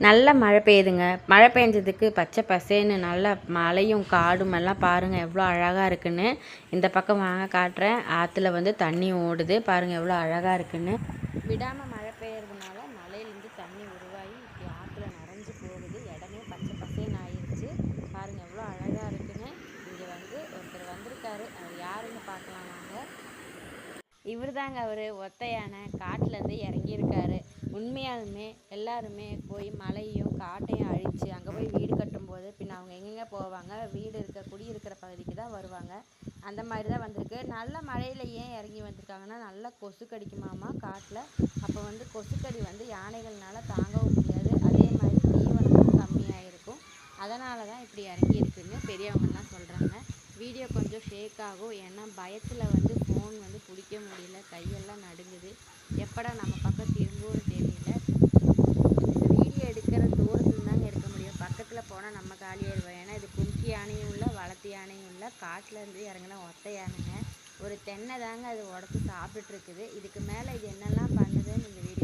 நல்ல மழை பெய்யுதுங்க. மழை பெஞ்சதுக்கு பச்சை பசேன்னு நல்லா மலையும் காடும் எல்லாம் பாருங்கள் எவ்வளோ அழகாக இருக்குன்னு. இந்த பக்கம் வாங்க காட்டுறேன். ஆற்றுல வந்து தண்ணி ஓடுது. பாருங்கள் எவ்வளோ அழகாக இருக்குன்னு. விடாமல் மழை பெய்யறதுனால மலையிலேருந்து தண்ணி உருவாகி இப்படி ஆற்றுல நிறைஞ்சு போகுது. இடமே பச்சை பசேன்னு ஆயிடுச்சு பாருங்கள் எவ்வளோ அழகாக இருக்குன்னு. இங்கே வந்து ஒருத்தர் வந்திருக்காரு. அவர் யாருன்னு பார்க்கலாம் நாங்கள் இவர் தாங்க அவர். ஒத்தையான. காட்டிலேருந்து இறங்கியிருக்காரு. உண்மையாலுமே எல்லாருமே போய் மலையும் காட்டையும் அழித்து அங்கே போய் வீடு கட்டும்போது பின்ன அவங்க எங்கெங்கே போவாங்க? வீடு இருக்க குடி இருக்கிற பகுதிக்கு தான் வருவாங்க. அந்த மாதிரி தான் வந்திருக்கு. நல்ல மழையில் ஏன் இறங்கி வந்திருக்காங்கன்னா நல்லா கொசு கடிக்குமாமா காட்டில். அப்போ வந்து கொசுக்கடி வந்து யானைகள்னால தாங்கவும் முடியாது. அதே மாதிரி தீவனமும் கம்மியாக இருக்கும் அதனால தான் இப்படி இறங்கி இருக்குன்னு பெரியவங்கலாம் சொல்கிறாங்க வீடியோ கொஞ்சம் ஷேக் ஆகும். ஏன்னா பயத்தில் வந்து ஃபோன் வந்து பிடிக்க முடியல. கையெல்லாம் நடுங்குது. எப்படா நம்ம பக்கம் திரும்பும்னு தெரியல. இந்த வீடியோ எடுக்கிற தூரத்தில் தாங்க எடுக்க முடியும். பக்கத்தில் போனால் நம்ம காலியாயிருவோம் ஏன்னா இது கும்கி யானையும் இல்லை வளர்த்து யானையும் இல்லை. காட்டிலேருந்து இறங்கின ஒத்த யானைங்க. ஒரு தென்னை தாங்க அது உடச்சி சாப்பிட்டுட்டு இருக்குது. இதுக்கு மேலே இது என்னெல்லாம் பண்ணுதுன்னு இந்த வீடியோ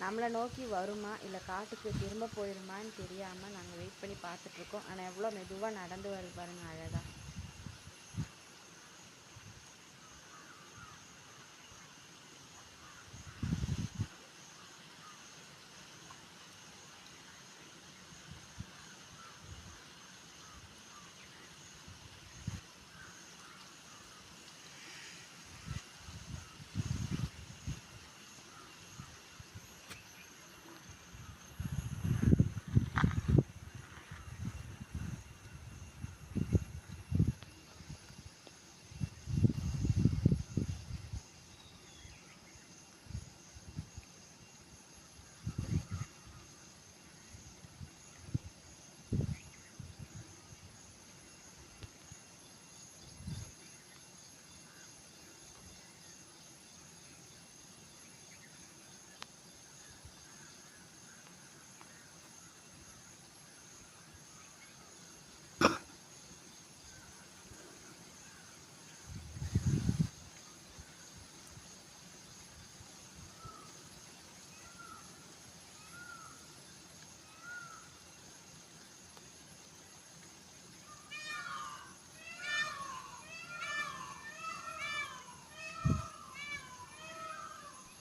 நம்மளை நோக்கி வருமா? இல்லை காட்டுக்கு திரும்ப போயிடுமான்னு தெரியாமல் நாங்கள் வெயிட் பண்ணி பார்த்துட்ருக்கோம் ஆனால் எவ்வளோ மெதுவாக நடந்து வருது பாருங்கள் அழகாக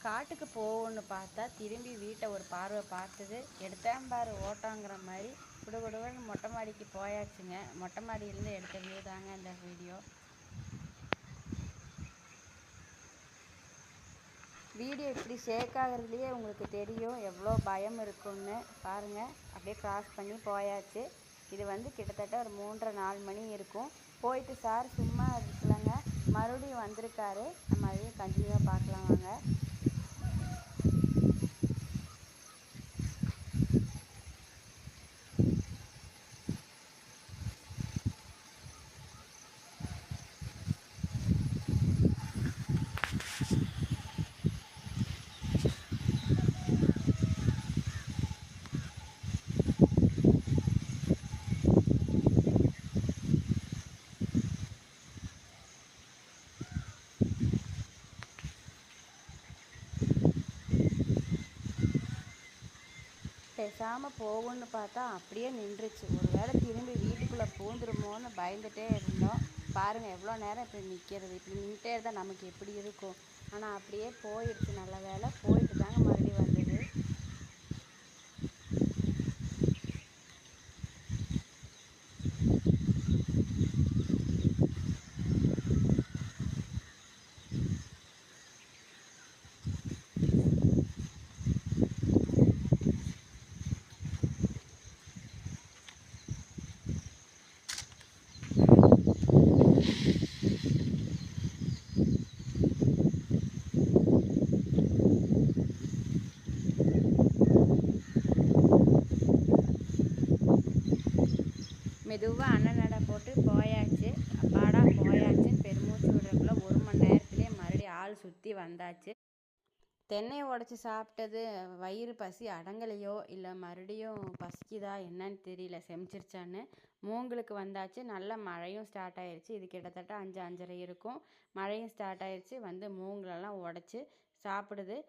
காட்டுக்கு போகணுன்னு பார்த்தா திரும்பி வீட்டை ஒரு பார்வை பார்த்தது. எடுத்தேன் பாரு ஓட்டங்கிற மாதிரி. குடுகுடுன்னு மொட்டை மாடிக்கு போயாச்சுங்க. மொட்டை மாடியிலேருந்து எடுத்த வியூ தாங்க இந்த வீடியோ வீடியோ இப்படி ஷேக் ஆகிறதுலையே உங்களுக்கு தெரியும் எவ்வளோ பயம் இருக்குன்னு பாருங்கள் அப்படியே க்ராஸ் பண்ணி போயாச்சு. இது வந்து கிட்டத்தட்ட ஒரு மூன்றரை நாலு மணி இருக்கும். போயிட்டு சார் சும்மா இருக்கலங்க. மறுபடியும் வந்திருக்காரு. நம்ம அதையும் கண்டினியூவாக பார்க்கலாம் வாங்க. பேசாமல் போகும்னு பார்த்தா அப்படியே நின்றுச்சு. ஒரு வேளை திரும்பி வீட்டுக்குள்ளே பூந்துருமோன்னு பயந்துகிட்டே இருந்தோம். பாருங்கள் எவ்வளோ நேரம் இப்படி நிற்கிறது இப்படி நின்றுட்டே இருந்தால் நமக்கு எப்படி இருக்கும்? ஆனால் அப்படியே போயிடுச்சு. நல்ல வேலை போயிட்டு தாங்க மறுபடியும் வந்தது. மெதுவாக அண்ணன் நடை போட்டு போயாச்சு. அப்பாடா போயாச்சுன்னு பெருமூச்சு விடுறதுக்குள்ள ஒரு மணி நேரத்துலேயே மறுபடியும் ஆள் சுற்றி வந்தாச்சு. தென்னையை உடச்சி சாப்பிட்டது வயிறு பசி அடங்கலையோ இல்லை மறுபடியும் பசிக்குதா என்னன்னு தெரியல செமிச்சிருச்சான்னு மூங்களுக்கு வந்தாச்சு. நல்ல மழையும் ஸ்டார்ட் ஆயிடுச்சு இது கிட்டத்தட்ட அஞ்சு அஞ்சரை இருக்கும். மழையும் ஸ்டார்ட் ஆயிடுச்சு வந்து மூங்களெல்லாம் உடச்சி சாப்பிடுது.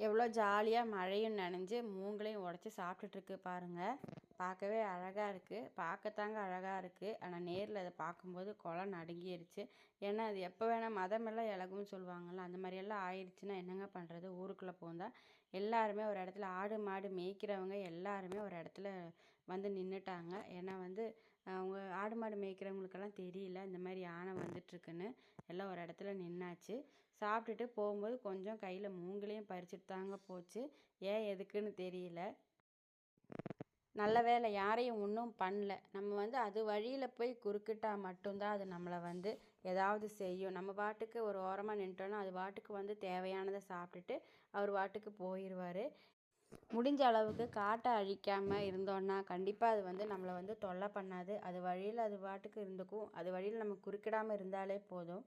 எவ்வளோ ஜாலியாக மழையும் நனைஞ்சு மூங்களையும் உடச்சி சாப்பிட்டுட்ருக்கு பாருங்கள் பார்க்கவே அழகாக இருக்குது பார்க்கத்தாங்க அழகாக இருக்குது ஆனால் நேரில் அதை பார்க்கும்போது குளம் நடுங்கிருச்சு. ஏன்னா அது எப்போ வேணால் மதமெல்லாம் இலகும்னு சொல்லுவாங்கள்ல அந்த மாதிரியெல்லாம் ஆயிடுச்சுன்னா என்னங்க பண்ணுறது ஊருக்குள்ளே போந்தால் எல்லாருமே ஒரு இடத்துல ஆடு மாடு மேய்க்கிறவங்க எல்லாருமே ஒரு இடத்துல வந்து நின்றுட்டாங்க ஏன்னா வந்து அவங்க ஆடு மாடு மேய்க்கிறவங்களுக்கெல்லாம் தெரியல. இந்த மாதிரி யானை வந்துட்டுருக்குன்னு எல்லாம் ஒரு இடத்துல நின்னாச்சு. சாப்பிட்டுட்டு போகும்போது கொஞ்சம் கையில் மூங்கிலையும் பறிச்சுட்டு தாங்க போச்சு. ஏன் எதுக்குன்னு தெரியல. நல்ல வேலை யாரையும் ஒன்றும் பண்ணல. நம்ம வந்து அது வழியில் போய் குறுக்கிட்டா மட்டும்தான் அது நம்மளை வந்து ஏதாவது செய்யும். நம்ம பாட்டுக்கு ஒரு ஓரமாக நின்ட்டோன்னா அது பாட்டுக்கு வந்து தேவையானதை சாப்பிட்டுட்டு அவர் பாட்டுக்கு போயிடுவார் முடிஞ்ச அளவுக்கு காட்டை அழிக்காமல் இருந்தோன்னா கண்டிப்பாக அது வந்து நம்மளை வந்து தொல்லை பண்ணாது. அது வழியில் அது பாட்டுக்கு இருந்துக்கும். அது வழியில் நம்ம குறுக்கிடாமல் இருந்தாலே போதும்.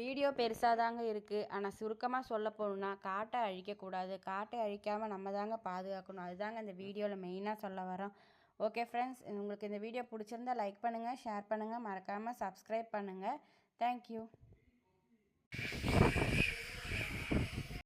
வீடியோ பெருசாக தாங்க இருக்குது ஆனால் சுருக்கமாக சொல்ல போகணுன்னா காட்டை அழிக்கக்கூடாது காட்டை அழிக்காமல் நம்ம தாங்க பாதுகாக்கணும். அதுதாங்க இந்த வீடியோவில் மெயினாக சொல்ல வரோம். ஓகே ஃப்ரெண்ட்ஸ் உங்களுக்கு இந்த வீடியோ பிடிச்சிருந்தா லைக் பண்ணுங்கள் ஷேர் பண்ணுங்கள் மறக்காமல் சப்ஸ்கிரைப் பண்ணுங்கள் தேங்க்யூ